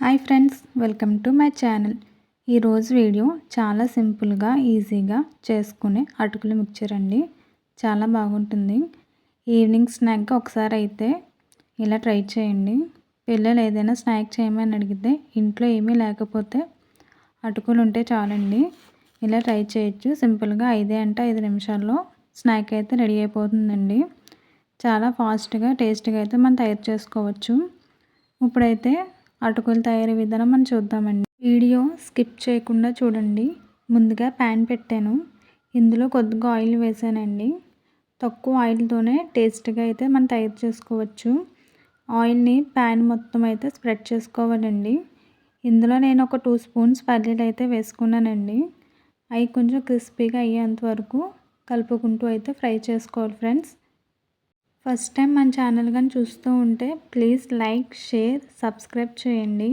Hi friends welcome to my channel. ఈరోజు video చాలా సింపుల్గా ఈజీగా చేసుకునే అటుకులు మిక్చర్ అండి. చాలా బాగుంటుంది. ఈవినింగ్ స్నాక్గా ఒకసారి అయితే ఇలా ట్రై చేయండి. పిల్లలు ఏదైనా స్నాక్ చేయమని అడిగితే ఇంట్లో ఏమీ లేకపోతే అటుకులు ఉంటే చాలండి. ఇలా ట్రై చేయొచ్చు. సింపుల్గా ఐదే అంటే ఐదు నిమిషాల్లో స్నాక్ అయితే రెడీ అయిపోతుందండి. చాలా ఫాస్ట్గా టేస్ట్గా అయితే మనం తయారు చేసుకోవచ్చు. ఇప్పుడైతే అటుకులు తయారీ విధానం మనం చూద్దామండి. వీడియో స్కిప్ చేయకుండా చూడండి. ముందుగా ప్యాన్ పెట్టాను. ఇందులో కొద్దిగా ఆయిల్ వేసానండి. తక్కువ ఆయిల్తోనే టేస్ట్గా అయితే మనం తయారు చేసుకోవచ్చు. ఆయిల్ని ప్యాన్ మొత్తం అయితే స్ప్రెడ్ చేసుకోవాలండి. ఇందులో నేను ఒక టూ స్పూన్స్ పల్లీలు అయితే వేసుకున్నానండి. అవి కొంచెం క్రిస్పీగా అయ్యేంత వరకు కలుపుకుంటూ అయితే ఫ్రై చేసుకోవాలి ఫ్రెండ్స్. ఫస్ట్ టైం మన ఛానల్ కానీ చూస్తూ ఉంటే ప్లీజ్ లైక్ షేర్ సబ్స్క్రైబ్ చేయండి.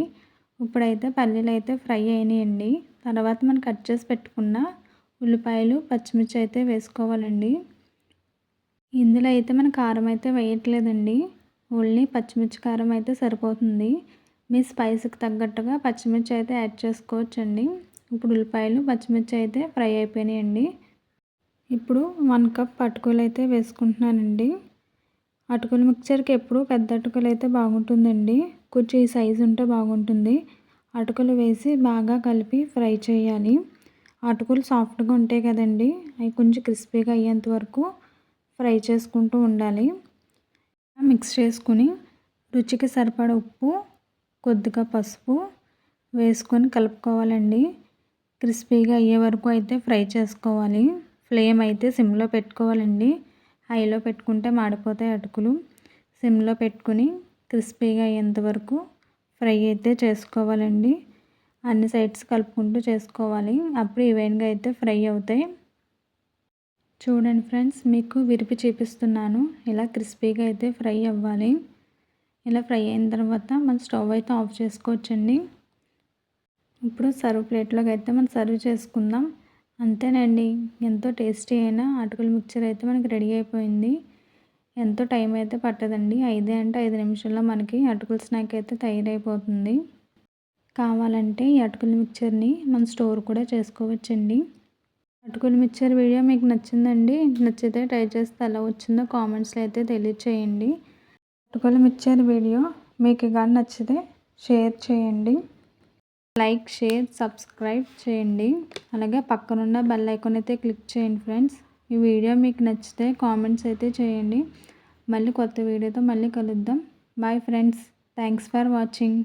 ఇప్పుడైతే పల్లీలు అయితే ఫ్రై అయినాయండి. తర్వాత మనం కట్ చేసి పెట్టుకున్న ఉల్లిపాయలు పచ్చిమిర్చి అయితే వేసుకోవాలండి. ఇందులో అయితే మన కారం అయితే వేయట్లేదండి. ఓన్లీ పచ్చిమిర్చి కారం అయితే సరిపోతుంది. మీ స్పైస్కి తగ్గట్టుగా పచ్చిమిర్చి అయితే యాడ్ చేసుకోవచ్చండి. ఇప్పుడు ఉల్లిపాయలు పచ్చిమిర్చి అయితే ఫ్రై అయిపోయినాయండి. ఇప్పుడు వన్ కప్ పట్టుకోలు అయితే వేసుకుంటున్నానండి. అటుకుల మిక్చర్కి ఎప్పుడు పెద్ద అటుకులు అయితే బాగుంటుందండి. కొంచెం ఈ సైజు ఉంటే బాగుంటుంది. అటుకులు వేసి బాగా కలిపి ఫ్రై చేయాలి. అటుకులు సాఫ్ట్గా ఉంటాయి కదండి. అవి కొంచెం క్రిస్పీగా అయ్యేంత వరకు ఫ్రై చేసుకుంటూ ఉండాలి. మిక్స్ చేసుకుని రుచికి సరిపడ ఉప్పు కొద్దిగా పసుపు వేసుకొని కలుపుకోవాలండి. క్రిస్పీగా అయ్యే వరకు అయితే ఫ్రై చేసుకోవాలి. ఫ్లేమ్ అయితే సిమ్లో పెట్టుకోవాలండి. హైలో పెట్టుకుంటే మాడిపోతాయి అటుకులు. సిమ్లో పెట్టుకుని క్రిస్పీగా అయ్యేంత వరకు ఫ్రై అయితే చేసుకోవాలండి. అన్ని సైడ్స్ కలుపుకుంటూ చేసుకోవాలి. అప్పుడు ఈవెన్గా అయితే ఫ్రై అవుతాయి. చూడండి ఫ్రెండ్స్ మీకు విరిపి చూపిస్తున్నాను. ఇలా క్రిస్పీగా అయితే ఫ్రై అవ్వాలి. ఇలా ఫ్రై అయిన తర్వాత మన స్టవ్ అయితే ఆఫ్ చేసుకోవచ్చండి. ఇప్పుడు సర్వ్ ప్లేట్లోకి అయితే మనం సర్వ్ చేసుకుందాం. అంతేనండి. ఎంతో టేస్టీ అయిన అటుకుల మిక్చర్ అయితే మనకి రెడీ అయిపోయింది. ఎంతో టైం అయితే పట్టదండి. ఐదే అంటే ఐదు నిమిషాల్లో మనకి అటుకుల స్నాక్ అయితే తయారైపోతుంది. కావాలంటే ఈ అటుకుల మిక్చర్ని మనం స్టోర్ కూడా చేసుకోవచ్చండి. అటుకుల మిక్చర్ వీడియో మీకు నచ్చిందండి నచ్చితే ట్రై చేస్తే ఎలా వచ్చిందో కామెంట్స్లో అయితే తెలియచేయండి. అటుకుల మిక్చర్ వీడియో మీకు కానీ నచ్చితే షేర్ చేయండి. లైక్ షేర్ సబ్స్క్రైబ్ చేయండి. అలాగే పక్కనున్న బెల్ ఐకాన్ అయితే క్లిక్ చేయండి ఫ్రెండ్స్. ఈ వీడియో మీకు నచ్చితే కామెంట్స్ అయితే చేయండి. మళ్ళీ కొత్త వీడియోతో మళ్ళీ కలుద్దాం. Bye friends thanks for watching